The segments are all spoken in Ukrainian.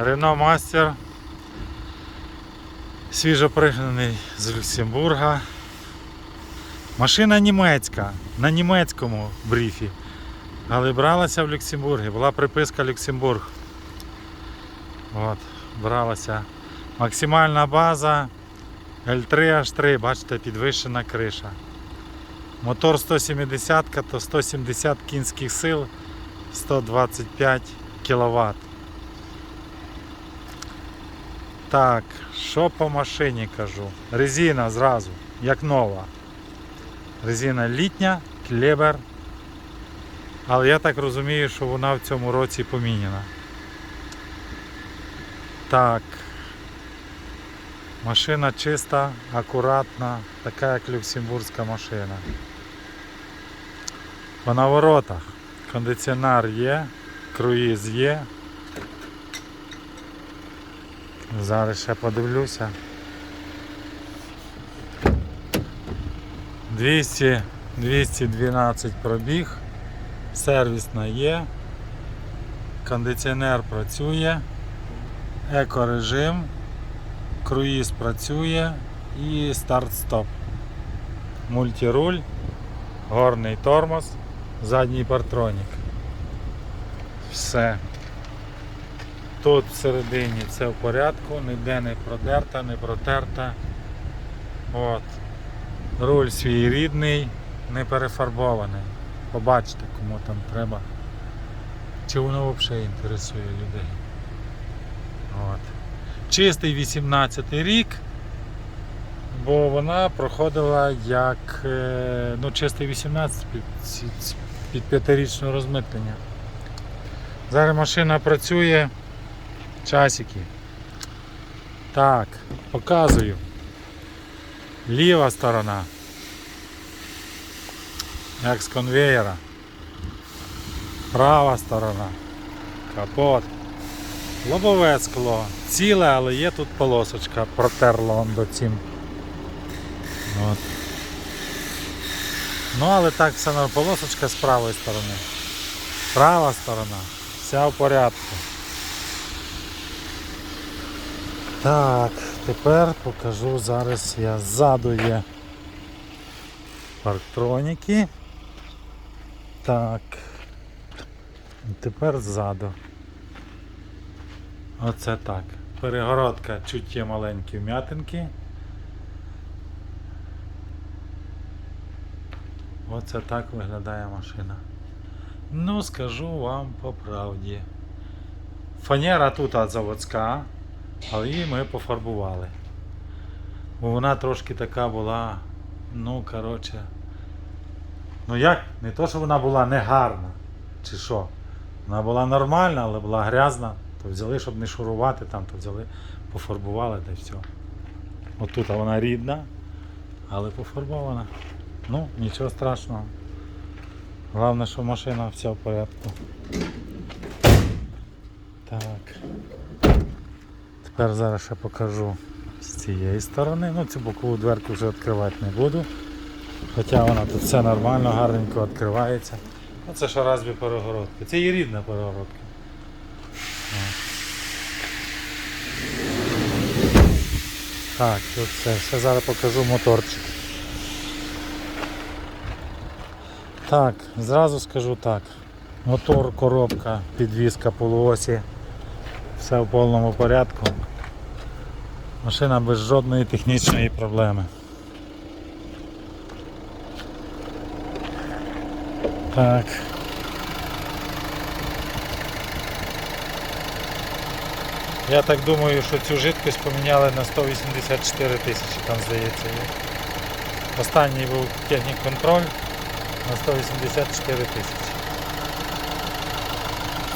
Рено Мастер. Свіжо пригнаний з Люксембурга. Машина німецька, на німецькому бріфі. Але бралася в Люксембургі, була приписка Люксембург. От, бралася. Максимальна база L3H3, бачите, підвищена криша. Мотор 170, то 170 кінських сил, 125 кВт. Так, що по машині кажу? Резина зразу, як нова. Резина літня, клебер. Але я так розумію, що вона в цьому році поміняна. Так. Машина чиста, акуратна, така як люксембурзька машина. По наворотах кондиціонер є, круїз є. Зараз ще подивлюся. 200, 212 пробіг, сервісна є, кондиціонер працює, екорежим, круїз працює і старт-стоп. Мультируль, горний тормоз, задній партронік. Все. Тут всередині це в порядку, ніде не продерта, не протерта. От. Руль свій рідний, не перефарбований. Побачите, кому там треба. Чи воно взагалі інтересує людей. От. Чистий 18 рік, бо вона проходила як е, ну, чистий 18 під, під п'ятирічне розмитнення. Зараз машина працює. Часики. Так, показую. Ліва сторона. Як з конвеєра. Права сторона. Капот. Лобове скло. Ціле, але є тут полосочка. Протерла он до цим. От. Ну, але так все полосочка з правої сторони. Права сторона. Вся в порядку. Так, тепер покажу зараз я ззаду є парктроніки. Так. Тепер ззаду. Оце так. Перегородка чуть є маленькі вм'ятинки. Оце так виглядає машина. Ну, скажу вам по правді. Фанера тут заводська, але її ми пофарбували. Бо вона трошки така була, ну, коротше. Ну як? Не то, що вона була не гарна, чи що. Вона була нормальна, але була грязна. То взяли, щоб не шурувати там, то взяли, пофарбували та й все. Отут вона рідна, але пофарбована. Ну, нічого страшного. Головне, що машина вся в порядку. Так. Тепер зараз ще покажу з цієї сторони. Ну, цю бокову дверку вже відкривати не буду. Хоча вона тут все нормально, гарненько відкривається. Ну, це ще разві перегородка. Це її рідна перегородка. Так, тут все. Ще зараз покажу моторчик. Так, зразу скажу так. Мотор, коробка, підвізка полуосі. Все в повному порядку. Машина без жодної технічної проблеми. Так. Я так думаю, що цю жидкость поміняли на 184 тисячі, там здається є. Останній був технік-контроль на 184 тисячі.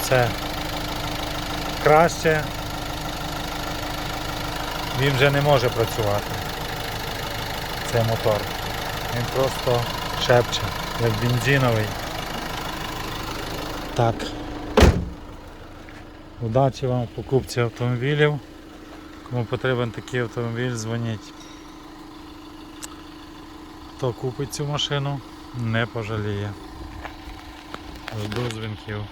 Це краще. Він вже не може працювати. Цей мотор. Він просто шепче, як бензиновий. Так. Удачі вам в покупці автомобілів. Кому потрібен такий автомобіль, дзвоніть. Хто купить цю машину, не пожаліє. Жду дзвінків.